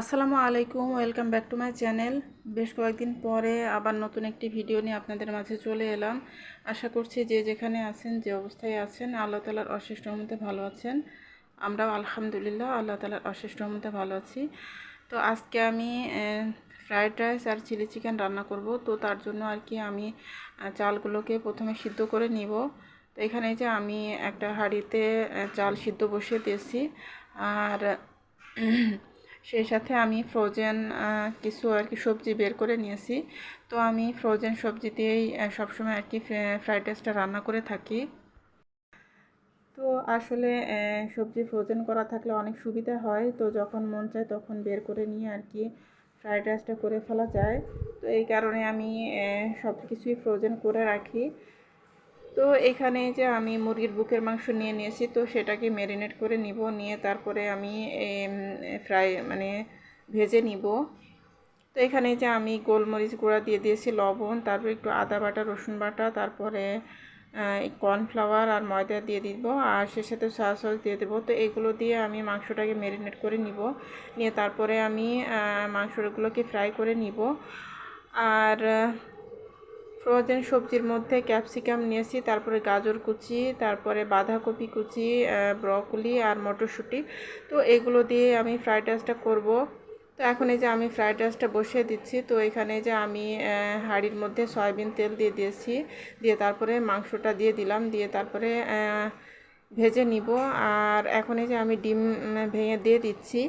আসসালামু আলাইকুম, welcome back to my channel. বেশ কয়েকদিন পরে আবার নতুন একটি ভিডিও নিয়ে আপনাদের মাঝে চলে এলাম। আশা করছি যে যেখানে আছেন, যে অবস্থায় আছেন, আল্লাহ তালার অশেষ রহমতে ভালো আছেন। আমরাও আলহামদুলিল্লাহ আল্লাহ তালার অশেষ রহমতে ভালো আছি। তো আজকে আমি ফ্রায়েড রাইস আর চিলি চিকেন রান্না করব। তো তার জন্য আর কি আমি চালগুলোকে প্রথমে সিদ্ধ করে নিব। তো এখানে যে আমি একটা হাঁড়িতে চাল সিদ্ধ বসিয়ে দিয়েছি। আর সেই সাথে আমি ফ্রোজেন কিছু আর কি সবজি বের করে নিয়েছি। তো আমি ফ্রোজেন সবজি দিয়েই সবসময় আর কি ফ্রাইড রাইসটা রান্না করে থাকি। তো আসলে সবজি ফ্রোজেন করা থাকলে অনেক সুবিধা হয়। তো যখন মন চায় তখন বের করে নিয়ে আর কি ফ্রাইড রাইসটা করে ফেলা যায়। তো এই কারণে আমি সব কিছুই ফ্রোজেন করে রাখি। তো এখানে যে আমি মুরগির বুকের মাংস নিয়ে নিয়েছি, তো সেটাকে ম্যারিনেট করে নিব। নিয়ে তারপরে আমি ফ্রাই মানে ভেজে নিব। তো এখানে যে আমি গোলমরিচ গুঁড়া দিয়ে দিয়েছি, লবণ, তারপর একটু আদা বাটা, রসুন বাটা, তারপরে কর্নফ্লাওয়ার আর ময়দা দিয়ে দিব। আর সে সাথে সয়া সস দিয়ে দেবো। তো এগুলো দিয়ে আমি মাংসটাকে ম্যারিনেট করে নিব। নিয়ে তারপরে আমি মাংসগুলোকে ফ্রাই করে নিব। আর ফ্রোজেন সবজির মধ্যে ক্যাপসিকাম নিয়েছি, তারপরে গাজর কুচি, তারপরে বাঁধাকপি কুচি ব্রকলি আর মটরশুঁটি। তো এগুলো দিয়ে আমি ফ্রাইড রাইসটা করব। তো এখন এই যে আমি ফ্রাইড রাইসটা বসিয়ে দিচ্ছি, তো এখানে যে আমি হাঁড়ির মধ্যে সয়াবিন তেল দিয়ে দিয়েছি, দিয়ে তারপরে মাংসটা দিয়ে দিলাম, দিয়ে তারপরে ভেজে নিব। আর এখন এই যে আমি ডিম ভেঙে দিয়ে দিচ্ছি।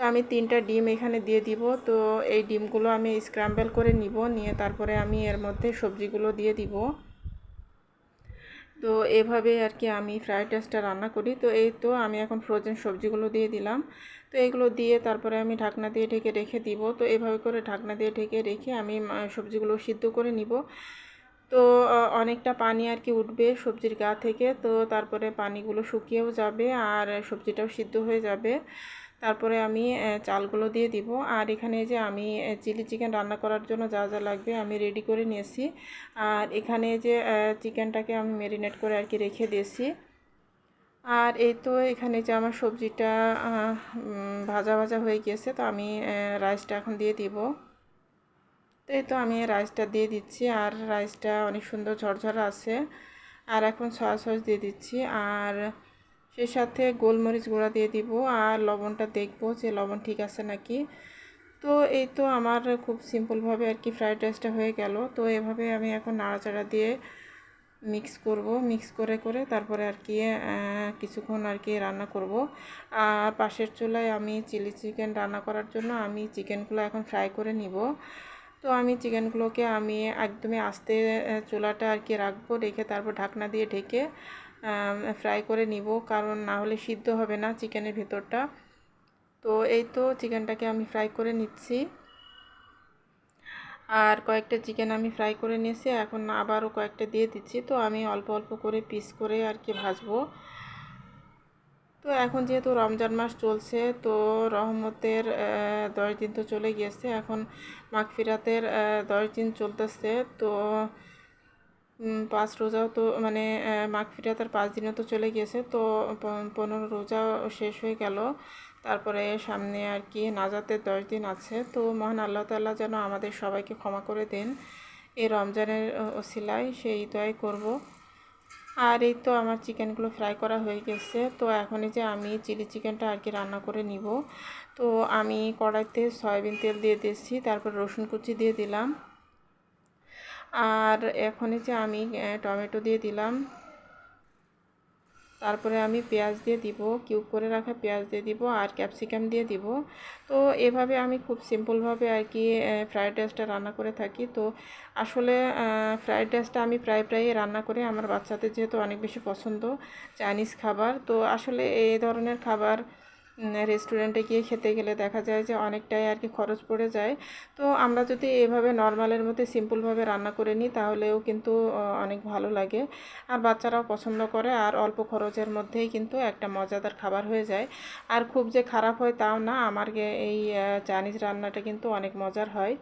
তো আমি তিনটা ডিম এখানে দিয়ে দিব। তো এই ডিমগুলো আমি স্ক্রাম্বল করে নিব, নিয়ে তারপরে আমি এর মধ্যে সবজিগুলো দিয়ে দিব। তো এভাবে আর কি আমি ফ্রাইড রাইসটা রান্না করি। তো এই তো আমি এখন ফ্রোজেন সবজিগুলো দিয়ে দিলাম। তো এগুলো দিয়ে তারপরে আমি ঢাকনা দিয়ে ঢেকে রেখে দিব। তো এভাবে করে ঢাকনা দিয়ে ঢেকে রেখে আমি সবজিগুলো সিদ্ধ করে নিব। তো অনেকটা পানি আর কি উঠবে সবজির গা থেকে। তো তারপরে পানিগুলো শুকিয়েও যাবে আর সবজিটাও সিদ্ধ হয়ে যাবে। তারপরে আমি চালগুলো দিয়ে দিব। আর এখানে যে আমি চিলি চিকেন রান্না করার জন্য যা যা লাগবে আমি রেডি করে নিয়েছি। আর এখানে যে চিকেনটাকে আমি ম্যারিনেট করে আর কি রেখে দিয়েছি। আর এই তো এখানে যে আমার সবজিটা ভাজা ভাজা হয়ে গিয়েছে, তো আমি রাইসটা এখন দিয়ে দিব। তো এই তো আমি রাইসটা দিয়ে দিচ্ছি, আর রাইসটা অনেক সুন্দর ঝরঝরা আছে। আর এখন সয়া সস দিয়ে দিচ্ছি। আর সেই সাথে গোলমরিচ গুঁড়া দিয়ে দিব আর লবণটা দেখব যে লবণ ঠিক আছে নাকি। তো এই তো আমার খুব সিম্পলভাবে আর কি ফ্রাইড রাইসটা হয়ে গেল। তো এভাবে আমি এখন নাড়াচাড়া দিয়ে মিক্স করব। মিক্স করে করে তারপরে আর কি কিছুক্ষণ আর কি রান্না করব। আর পাশের চুলায় আমি চিলি চিকেন রান্না করার জন্য আমি চিকেনগুলো এখন ফ্রাই করে নিব। তো আমি চিকেনগুলোকে আমি একদমই আস্তে চুলাটা আর কি রাখব, রেখে তারপর ঢাকনা দিয়ে ঢেকে ফ্রাই করে নিব, কারণ না হলে সিদ্ধ হবে না চিকেনের ভেতরটা। তো এই তো চিকেনটাকে আমি ফ্রাই করে নিচ্ছি। আর কয়েকটা চিকেন আমি ফ্রাই করে নিয়েছি, এখন আবারও কয়েকটা দিয়ে দিচ্ছি। তো আমি অল্প অল্প করে পিস করে আর কি ভাজবো। তো এখন যেহেতু রমজান মাস চলছে, তো রহমতের দশ দিন তো চলে গিয়েছে। এখন মাগফিরাতের দশ দিন চলতেছে। তো পাঁচ রোজাও তো মানে আহ, মাগফিরাতের পাঁচ দিনও তো চলে গিয়েছে। তো পনেরো রোজাও শেষ হয়ে গেল। তারপরে সামনে আর কি নাজাতের দশ দিন আছে। তো মহান আল্লাহ তাল্লাহ যেন আমাদের সবাইকে ক্ষমা করে দেন। এই রমজানের ওসিলায় সেই দোয়াই করব। আর এই তো আমার চিকেনগুলো ফ্রাই করা হয়ে গেছে। তো এখন এই যে আমি চিলি চিকেনটা আর কি রান্না করে নিব। তো আমি কড়াইতে সয়াবিন তেল দিয়ে দিয়েছি। তারপর রসুন কুচি দিয়ে দিলাম। আর এখন যে আমি টমেটো দিয়ে দিলাম। তারপরে আমি পেঁয়াজ দিয়ে দিব, কিউব করে রাখা পেঁয়াজ দিয়ে দিব আর ক্যাপসিকাম দিয়ে দিব। তো এভাবে আমি খুব সিম্পলভাবে আর কি ফ্রাইড রাইসটা রান্না করে থাকি। তো আসলে ফ্রাইড রাইসটা আমি প্রায় প্রায়ই রান্না করে। আমার বাচ্চাদের যেহেতু অনেক বেশি পছন্দ চাইনিজ খাবার। তো আসলে এই ধরনের খাবার রেস্টুরেন্টে গিয়ে খেতে গেলে দেখা যায় যে অনেকটাই আর কি খরচ পড়ে যায়। তো আমরা যদি এভাবে নর্মালের মধ্যে সিম্পলভাবে রান্না করে নিই, তাহলেও কিন্তু অনেক ভালো লাগে। আর বাচ্চারাও পছন্দ করে, আর অল্প খরচের মধ্যেই কিন্তু একটা মজাদার খাবার হয়ে যায়। আর খুব যে খারাপ হয় তাও না, আমার এই চাইনিজ রান্নাটা কিন্তু অনেক মজার হয়।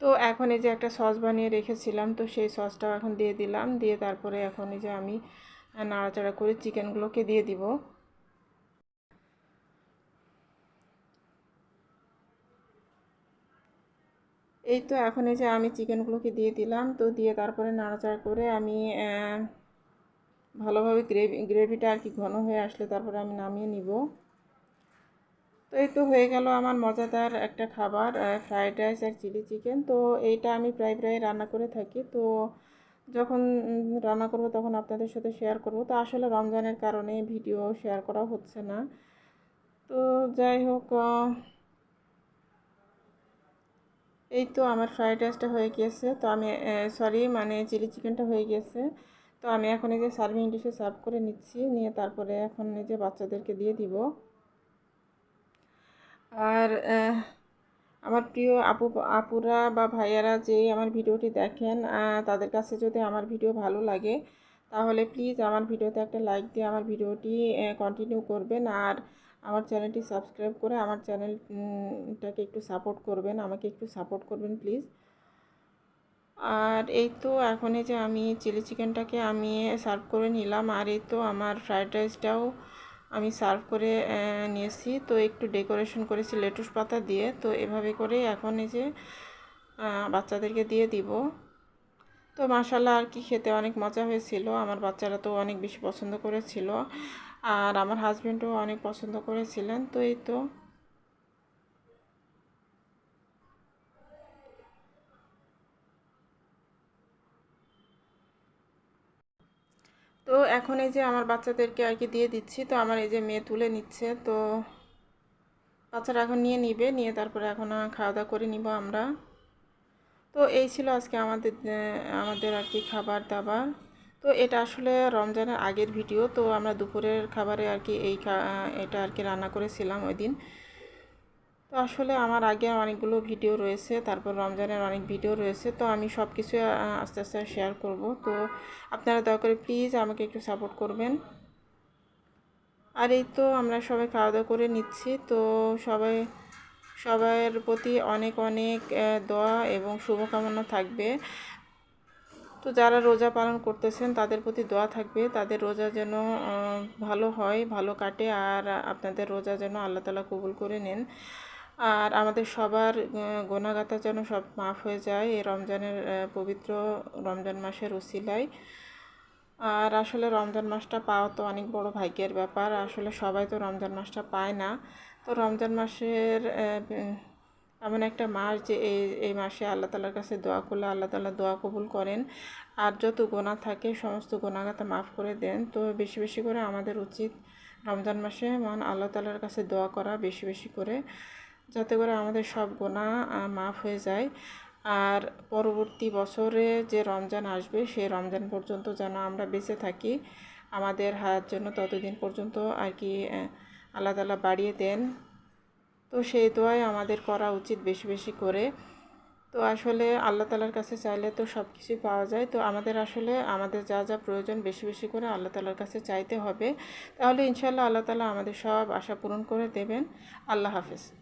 তো এখন এই যে একটা সস বানিয়ে রেখেছিলাম, তো সেই সসটাও এখন দিয়ে দিলাম। দিয়ে তারপরে এখন এই যে আমি নাড়াচাড়া করে চিকেনগুলোকে দিয়ে দিব। এই তো এখন এই যে আমি চিকেনগুলোকে দিয়ে দিলাম, তো দিয়ে তারপরে নাড়াচাড়া করে আমি ভালোভাবে গ্রেভি, গ্রেভিটা আর কি ঘন হয়ে আসলে তারপরে আমি নামিয়ে নিব। তো এই তো হয়ে গেল আমার মজাদার একটা খাবার ফ্রায়েড রাইস আর চিলি চিকেন। তো এইটা আমি প্রায় প্রায় রান্না করে থাকি। তো যখন রান্না করব তখন আপনাদের সাথে শেয়ার করব। তো আসলে রমজানের কারণে ভিডিও শেয়ার করা হচ্ছে না। তো যাই হোক এই তো আমার ফ্রাইড রাইসটা হয়ে গিয়েছে তো আমি সরি মানে চিলি চিকেনটা হয়ে গিয়েছে তো আমি এখন এই যে সার্ভিং ডিশে সার্ভ করে নিচ্ছি। নিয়ে তারপরে এখন এই যে বাচ্চাদেরকে দিয়ে দিব। আর আমার প্রিয় আপু, আপুরা বা ভাইয়ারা যে আমার ভিডিওটি দেখেন তাদের কাছে যদি আমার ভিডিও ভালো লাগে, তাহলে প্লিজ আমার ভিডিওতে একটা লাইক দিয়ে আমার ভিডিওটি কন্টিনিউ করবেন। আর আমার চ্যানেলটি সাবস্ক্রাইব করে আমার চ্যানেলটাকে একটু সাপোর্ট করবেন, আমাকে একটু সাপোর্ট করবেন প্লিজ। আর এই তো এখন এই যে আমি চিলি চিকেনটাকে আমি সার্ভ করে নিলাম, আর এই তো আমার ফ্রায়েড রাইসটাও আমি সার্ভ করে নিয়েছি। তো একটু ডেকোরেশন করেছি লেটুস পাতা দিয়ে, তো এভাবে করে এখন এই যে বাচ্চাদেরকে দিয়ে দিব। তো মাসাল্লাহ আর কি খেতে অনেক মজা হয়েছিল। আমার বাচ্চারা তো অনেক বেশি পছন্দ করেছিল। আর আমার হাজব্যান্ডও অনেক পছন্দ করেছিলেন, তো এই তো। তো এখন এই যে আমার বাচ্চাদেরকে আর কি দিয়ে দিচ্ছি, তো আমার এই যে মেয়ে তুলে নিচ্ছে, তো বাচ্চারা এখন নিয়ে নিবে, নিয়ে তারপরে এখন খাওয়া দাওয়া করে নিব আমরা। তো এই ছিল আজকে আমাদের আমাদের আর কি খাবার দাবার। তো এটা আসলে রমজানের আগের ভিডিও তো আমরা দুপুরের খাবারে আর কি এই এটা আর কি রান্না করেছিলাম ওই দিন। তো আসলে আমার আগে অনেকগুলো ভিডিও রয়েছে, তারপর রমজানের অনেক ভিডিও রয়েছে, তো আমি সব কিছু আস্তে আস্তে শেয়ার করব। তো আপনারা দয়া করে প্লিজ আমাকে একটু সাপোর্ট করবেন। আর এই তো আমরা সবাই খাওয়া দাওয়া করে নিচ্ছি, তো সবাই সবার প্রতি অনেক অনেক দোয়া এবং শুভকামনা থাকবে। তো যারা রোজা পালন করতেছেন, তাদের প্রতি দোয়া থাকবে। তাদের রোজা যেন ভালো হয়, ভালো কাটে আর আপনাদের রোজা যেন আল্লাহ তালা কবুল করে নেন। আর আমাদের সবার গোনাগাতা যেন সব মাফ হয়ে যায়। এই রমজানের পবিত্র রমজান মাসের উসিলায় আর আসলে রমজান মাসটা পাওয়া তো অনেক বড় ভাগ্যের ব্যাপার। আসলে সবাই তো রমজান মাসটা পায় না। তো রমজান মাসের এমন একটা মাস যে এই এই মাসে আল্লাহ তালার কাছে দোয়া করলে আল্লাহ তালা দোয়া কবুল করেন। আর যত গোনা থাকে, সমস্ত গোনাগাতা মাফ করে দেন। তো বেশি বেশি করে আমাদের উচিত রমজান মাসে মান আল্লাহ তালার কাছে দোয়া করা বেশি বেশি করে। যাতে করে আমাদের সব গোনা মাফ হয়ে যায়। আর পরবর্তী বছরে যে রমজান আসবে, সেই রমজান পর্যন্ত যেন আমরা বেঁচে থাকি। আমাদের হায়াত জন্য ততদিন পর্যন্ত আর কি আল্লাহ তালা বাড়িয়ে দেন। তো সেই দোয়াই আমাদের করা উচিত বেশি বেশি করে। তো আসলে আল্লাহ তালার কাছে চাইলে তো সব কিছুই পাওয়া যায়। তো আমাদের আসলে, আমাদের যা যা প্রয়োজন বেশি বেশি করে আল্লাহ তালার কাছে চাইতে হবে। তাহলে ইনশাল্লাহ আল্লাহ তালা আমাদের সব আশা পূরণ করে দেবেন। আল্লাহ হাফেজ।